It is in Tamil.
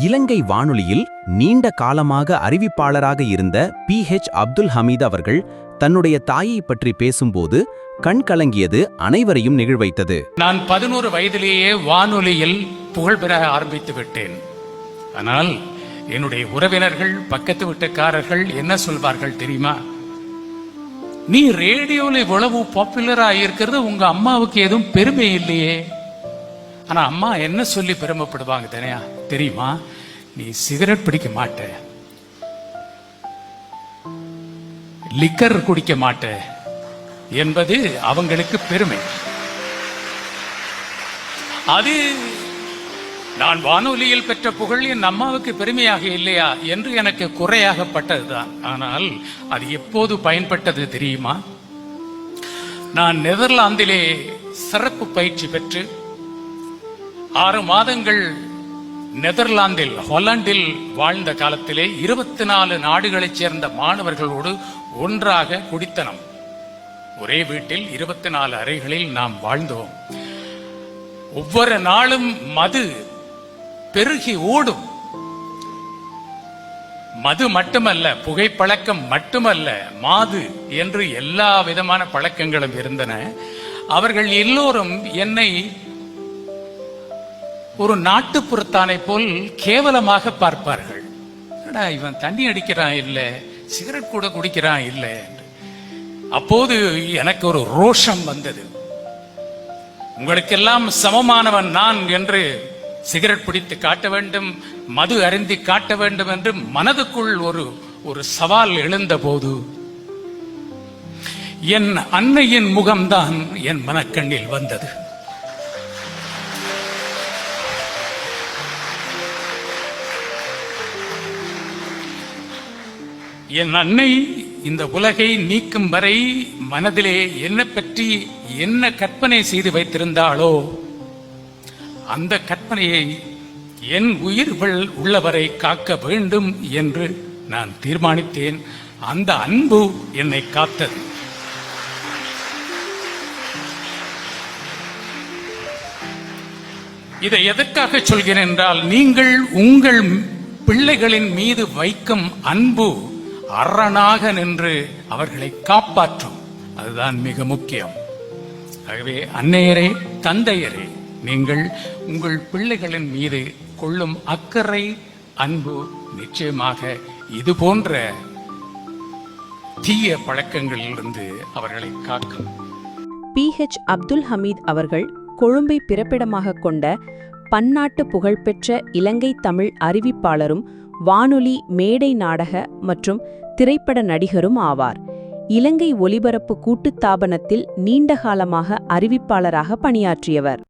இலங்கை வானொலியில் நீண்ட காலமாக அறிவிப்பாளராக இருந்த பி. ஹெச். அப்துல் ஹமீத் அவர்கள் தன்னுடைய தாயை பற்றி பேசும்போது கண் கலங்கியது அனைவரையும் நிகழ்வைத்தது. நான் பதினோரு வயதிலேயே வானொலியில் புகழ் பெற ஆரம்பித்து விட்டேன். ஆனால் என்னுடைய உறவினர்கள் பக்கத்து வீட்டுக்காரர்கள் என்ன சொல்வார்கள் தெரியுமா? நீ ரேடியோவில் இவ்வளவு பாப்புலரா இருக்கிறது உங்க அம்மாவுக்கு எதுவும் பெருமை இல்லையே. ஆனா அம்மா என்ன சொல்லி பெருமைப்படுவாங்க தனியா தெரியுமா? நீ சிகரெட் பிடிக்க மாட்ட. லிக்கர் குடிக்க மாட்ட. என்பது அவங்களுக்கு பெருமை. அது நான் வானொலியில் பெற்ற புகழ் என் அம்மாவுக்கு பெருமையாக இல்லையா என்று எனக்கு குறையாகப்பட்டதுதான். ஆனால் அது எப்போது பயன்பட்டது தெரியுமா? நான் நெதர்லாந்திலே சிறப்பு பயிற்சி பெற்று ஆறு மாதங்கள் நெதர்லாந்தில் ஹொலண்டில் வாழ்ந்த காலத்திலே இருபத்தி நாலு நாடுகளைச் சேர்ந்த மாணவர்களோடு ஒன்றாக குடித்தனம். ஒரே வீட்டில் இருபத்தி நாலு அறைகளில் நாம் வாழ்ந்தோம். ஒவ்வொரு நாளும் மது பெருகி ஓடும். மது மட்டுமல்ல புகைப்பழக்கம் மட்டுமல்ல மாது என்று எல்லா விதமான பழக்கங்களும் இருந்தன. அவர்கள் எல்லோரும் என்னை ஒரு நாட்டுப்புறத்தானை போல் கேவலமாக பார்ப்பார்கள். என்னடா இவன் தண்ணி அடிக்கிறான் இல்லை சிகரெட் கூட குடிக்கிறான் இல்லை அப்போது எனக்கு ஒரு ரோஷம் வந்தது. உங்களுக்கெல்லாம் சமமானவன் நான் என்று சிகரெட் பிடித்து காட்ட வேண்டும் மது அருந்தி காட்ட வேண்டும் என்று மனதுக்குள் ஒரு ஒரு சவால் எழுந்தபோது என் அன்னையின் முகம்தான் என் மனக்கண்ணில் வந்தது. என் அன்னை இந்த உலகை நீக்கும் வரை மனதிலே என்ன பற்றி என்ன கற்பனை செய்து வைத்திருந்தாளோ அந்த கற்பனையை என் உயிர்கள் உள்ளவரை காக்க வேண்டும் என்று நான் தீர்மானித்தேன். அந்த அன்பு என்னை காத்தது. இதை எதற்காக சொல்கிறேன் என்றால் நீங்கள் உங்கள் பிள்ளைகளின் மீது வைக்கும் அன்பு அரணாக நின்று அவர்களை காப்பாற்றும். அதுதான் மிக முக்கியம். ஆகவே அன்னையரே தந்தையரே நீங்கள் உங்கள் பிள்ளைகளின் மீது கொள்ளும் அக்கறை அன்பு நிச்சயமாக இது போன்ற தீய பழக்கங்களிலிருந்து அவர்களை காக்கும். பி ஹெச் அப்துல் ஹமீத் அவர்கள் கொழும்பை பிறப்பிடமாக கொண்ட பன்னாட்டு புகழ்பெற்ற இலங்கை தமிழ் அறிவிப்பாளரும் வானொலி மேடை நாடக மற்றும் திரைப்பட நடிகரும் ஆவார். இலங்கை ஒலிபரப்பு கூட்டுத்தாபனத்தில் நீண்டகாலமாக அறிவிப்பாளராக பணியாற்றியவர்.